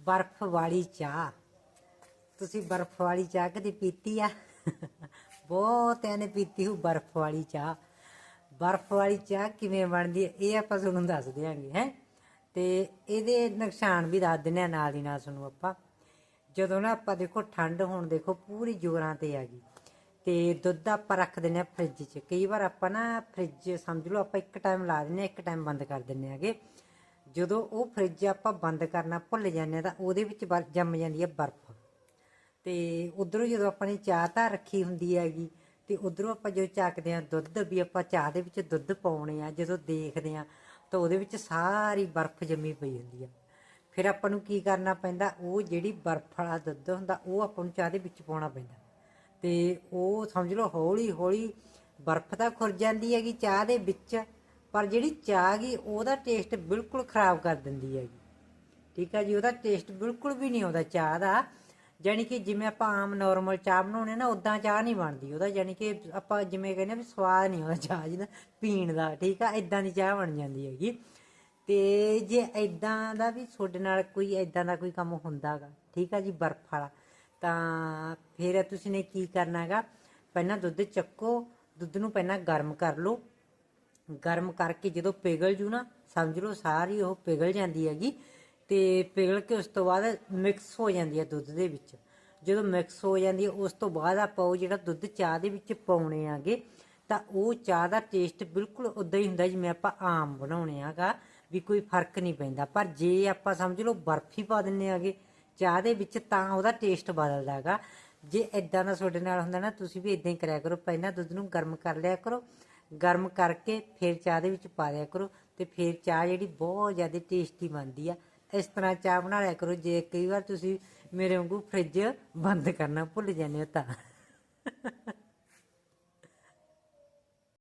ਬਰਫ਼ ਵਾਲੀ ਚਾਹ। ਤੁਸੀਂ ਬਰਫ਼ ਵਾਲੀ ਚਾਹ ਕਦੀ ਪੀਤੀ ਆ? ਬਹੁਤਿਆਂ ਨੇ ਪੀਤੀ ਹੋ ਬਰਫ਼ ਵਾਲੀ ਚਾਹ। ਬਰਫ਼ ਵਾਲੀ ਚਾਹ ਕਿਵੇਂ ਬਣਦੀ ਹੈ, ਇਹ ਆਪਾਂ ਤੁਹਾਨੂੰ ਦੱਸ ਦਿਆਂਗੇ, ਹੈ। ਤੇ ਇਹਦੇ ਨੁਕਸਾਨ ਵੀ ਦੱਸ ਦਿੰਦੇ ਆ ਨਾਲ ਦੀ ਨਾਲ ਤੁਹਾਨੂੰ ਆਪਾਂ। ਜਦੋਂ ਨਾ ਆਪਾਂ ਦੇਖੋ ਠੰਡ ਹੁਣ, ਦੇਖੋ ਪੂਰੀ ਜੋਰਾਂ ਤੇ ਆ ਗਈ। ਤੇ ਦੁੱਧ ਆਪਾਂ ਰੱਖ ਦਿੰਦੇ ਆ ਫ੍ਰਿਜ 'ਚ। ਕਈ ਵਾਰ ਆਪਾਂ ਨਾ ਫ੍ਰਿਜ ਸਮਝ ਲਓ, ਆਪਾਂ ਇੱਕ ਟਾਈਮ ਲਾ ਦਿੰਦੇ ਆ, ਇੱਕ ਟਾਈਮ ਬੰਦ ਕਰ ਦਿੰਦੇ ਆਗੇ ਜਦੋਂ ਉਹ ਫ੍ਰਿਜ ਆਪਾਂ ਬੰਦ ਕਰਨਾ ਭੁੱਲ ਜਾਂਦੇ ਹਾਂ ਤਾਂ ਉਹਦੇ ਵਿੱਚ ਬਰ- ਜੰਮ ਜਾਂਦੀ ਹੈ ਬਰਫ਼। ਤੇ ਉਧਰੋਂ ਜਦੋਂ ਆਪਾਂ ਨੇ ਚਾਹ ਤਾਂ ਰੱਖੀ ਹੁੰਦੀ ਹੈਗੀ, ਤੇ ਉਧਰੋਂ ਆਪਾਂ ਜੋ ਚੱਕਦੇ ਆ ਦੁੱਧ ਵੀ ਆਪਾਂ ਚਾਹ ਦੇ ਵਿੱਚ ਦੁੱਧ ਪਾਉਣੇ ਆ ਜਦੋਂ ਦੇਖਦੇ ਆ ਤਾਂ ਉਹਦੇ ਵਿੱਚ ਸਾਰੀ ਬਰਫ਼ ਜੰਮੀ ਪਈ ਹੁੰਦੀ ਆ। ਫਿਰ ਆਪਾਂ ਨੂੰ ਕੀ ਕਰਨਾ ਪੈਂਦਾ, ਉਹ ਜਿਹੜੀ ਬਰਫ਼ ਵਾਲਾ ਦੁੱਧ ਹੁੰਦਾ, ਉਹ ਆਪਾਂ ਨੂੰ ਚਾਹ ਦੇ ਵਿੱਚ ਪਾਉਣਾ ਪੈਂਦਾ। ਤੇ ਉਹ ਸਮਝ ਲਓ ਹੌਲੀ ਹੌਲੀ ਬਰਫ਼ ਤਾਂ ਖੁਰ ਜਾਂਦੀ ਹੈਗੀ ਚਾਹ ਦੇ ਵਿੱਚ ਪਰ ਜਿਹੜੀ ਚਾਹ ਗਈ ਉਹਦਾ ਟੇਸਟ ਬਿਲਕੁਲ ਖਰਾਬ ਕਰ ਦਿੰਦੀ ਹੈਗੀ। ਠੀਕ ਹੈ ਜੀ, ਉਹਦਾ ਟੇਸਟ ਬਿਲਕੁਲ ਵੀ ਨਹੀਂ ਆਉਂਦਾ ਚਾਹ ਦਾ। ਜਾਣੀ ਕਿ ਜਿਵੇਂ ਆਪਾਂ ਆਮ ਨਾਰਮਲ ਚਾਹ ਬਣਾਉਣੇ ਨਾ ਉਦਾਂ ਚਾਹ ਨਹੀਂ ਬਣਦੀ। ਉਹਦਾ ਜਾਣੀ ਕਿ ਆਪਾਂ ਜਿਵੇਂ ਕਹਿੰਦੇ ਆ ਵੀ ਸਵਾਦ ਨਹੀਂ ਆਉਂਦਾ ਚਾਹ ਜਿਹਦਾ, ਪੀਣ ਦਾ। ਠੀਕ ਆ ਇਦਾਂ ਦੀ ਚਾਹ ਬਣ ਜਾਂਦੀ ਹੈਗੀ। ਤੇ ਜੇ ਇਦਾਂ ਦਾ ਵੀ ਤੁਹਾਡੇ ਨਾਲ ਕੋਈ ਇਦਾਂ ਦਾ ਕੋਈ ਕੰਮ ਹੁੰਦਾਗਾ ਠੀਕ ਆ ਜੀ, ਬਰਫ਼ ਵਾਲਾ, ਤਾਂ ਫਿਰ ਤੁਸੀਂ ਨੇ ਕੀ ਕਰਨਾ ਹੈਗਾ? ਪਹਿਲਾਂ ਦੁੱਧ ਚੱਕੋ, ਦੁੱਧ ਨੂੰ ਪਹਿਲਾਂ ਗਰਮ ਕਰ ਲਓ। ਗਰਮ ਕਰਕੇ ਜਦੋਂ ਪਿਘਲ ਜੂ ਨਾ, ਸਮਝ ਲਓ ਸਾਰੀ ਉਹ ਪਿਘਲ ਜਾਂਦੀ ਹੈਗੀ, ਤੇ ਪਿਘਲ ਕੇ ਉਸ ਤੋਂ ਬਾਅਦ ਮਿਕਸ ਹੋ ਜਾਂਦੀ ਹੈ ਦੁੱਧ ਦੇ ਵਿੱਚ। ਜਦੋਂ ਮਿਕਸ ਹੋ ਜਾਂਦੀ ਹੈ, ਉਸ ਤੋਂ ਬਾਅਦ ਆਪਾਂ ਉਹ ਜਿਹੜਾ ਦੁੱਧ ਚਾਹ ਦੇ ਵਿੱਚ ਪਾਉਣੇ ਆਗੇ, ਤਾਂ ਉਹ ਚਾਹ ਦਾ ਟੇਸਟ ਬਿਲਕੁਲ ਉਦਾਂ ਹੀ ਹੁੰਦਾ ਜਿਵੇਂ ਆਪਾਂ ਆਮ ਬਣਾਉਣੇ ਆਗਾ, ਵੀ ਕੋਈ ਫ਼ਰਕ ਨਹੀਂ ਪੈਂਦਾ। ਪਰ ਜੇ ਆਪਾਂ ਸਮਝ ਲਓ ਬਰਫੀ ਪਾ ਦਿੰਨੇ ਆਗੇ, ਚਾਹ ਦੇ ਵਿੱਚ ਤਾਂ ਉਹਦਾ ਟੇਸਟ ਬਦਲਦਾ ਹੈਗਾ। ਜੇ ਇਦਾਂ ਦਾ ਤੁਹਾਡੇ ਨਾਲ ਹੁੰਦਾ ਨਾ, ਤੁਸੀਂ ਵੀ ਇਦਾਂ ਹੀ ਕਰਿਆ ਕਰੋ, ਪਹਿਲਾਂ ਦੁੱਧ ਨੂੰ ਗਰਮ ਕਰ ਲਿਆ ਕਰੋ ਗਰਮ ਕਰਕੇ ਫਿਰ ਚਾਹ ਦੇ ਵਿੱਚ ਪਾ ਦਿਆ ਕਰੋ ਤੇ ਫਿਰ ਚਾਹ ਜਿਹੜੀ ਬਹੁਤ ਜ਼ਿਆਦਾ ਟੇਸਟੀ ਬਣਦੀ ਆ। ਇਸ ਤਰ੍ਹਾਂ ਚਾਹ ਬਣਾ ਲਿਆ ਕਰੋ, ਜੇ ਕਈ ਵਾਰ ਤੁਸੀਂ ਮੇਰੇ ਵਾਂਗੂ ਫ੍ਰਿਜ ਬੰਦ ਕਰਨਾ ਭੁੱਲ ਜਾਂਦੇ ਹੋ ਤਾਂ।